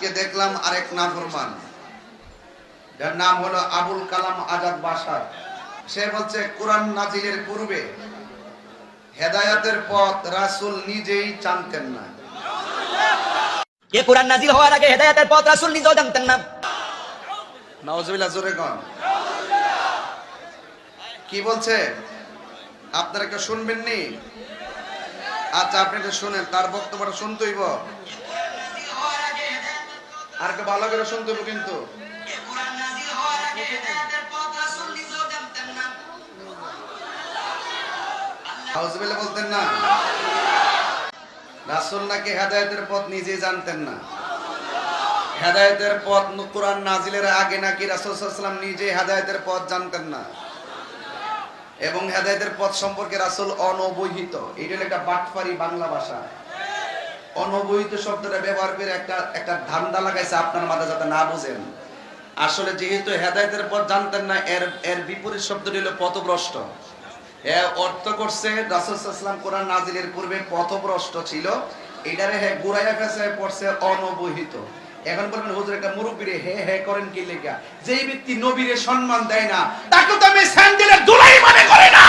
আজকে দেখলাম আরেক নাফরমান। যার নাম হলো আবুল কালাম আজাদ বাসার। সে বলছে কোরআন নাজিলের পূর্বে হেদায়াতের পথ রাসূল নিজেই জানতেন না। এ কোরআন নাজিল হওয়ার আগে হেদায়েতের পথ রাসূল নিজেও জানতেন না। নওয়াজবিল্লাহ জোরে কন। কি বলছে? আপনারা কেউ শুনবেন নি আচ্ছা আপনি এটা শুনেন তার বক্তব্যটা শুনতে হইব আর একটু ভালো করে শুনতে হইব কিন্তু। বলতেন না। রাসূল নাকি হেদায়েতের পথ নিজেই জানতেন না। হেদায়েতের পথ কোরআন নাজিলের আগে নাকি রাসূল সাল্লাল্লাহু আলাইহি ওয়াসাল্লাম নিজে হেদায়েতের পথ জানতেন না। এবং হেদায়েতের পথ সম্পর্কে রাসুল অনবহিত। এটা একটা বাটফারি বাংলা ভাষা। অনবহিত শব্দটা ব্যবহার করে একটা একটা ধান্দা লাগাইছে আপনার মাথা যাতে না বুঝেন। আসলে যেহেতু হেদায়েতের পথ জানতেন না, এর এর বিপরীত শব্দটি হলো পথভ্রষ্ট। অর্থ করছে কোরআন নাজিলের পূর্বে পথভ্রষ্ট ছিল। এটারে হে গুরাইয়া কাছে পড়ছে অনবহিত। এখন বলবেন, হুজুর, একটা হে হে করেন কি লেখা যেই ব্যক্তি নবীরে সম্মান দেয় না, তাকে তো আমি স্যান্ডেলের দুলাই করে না!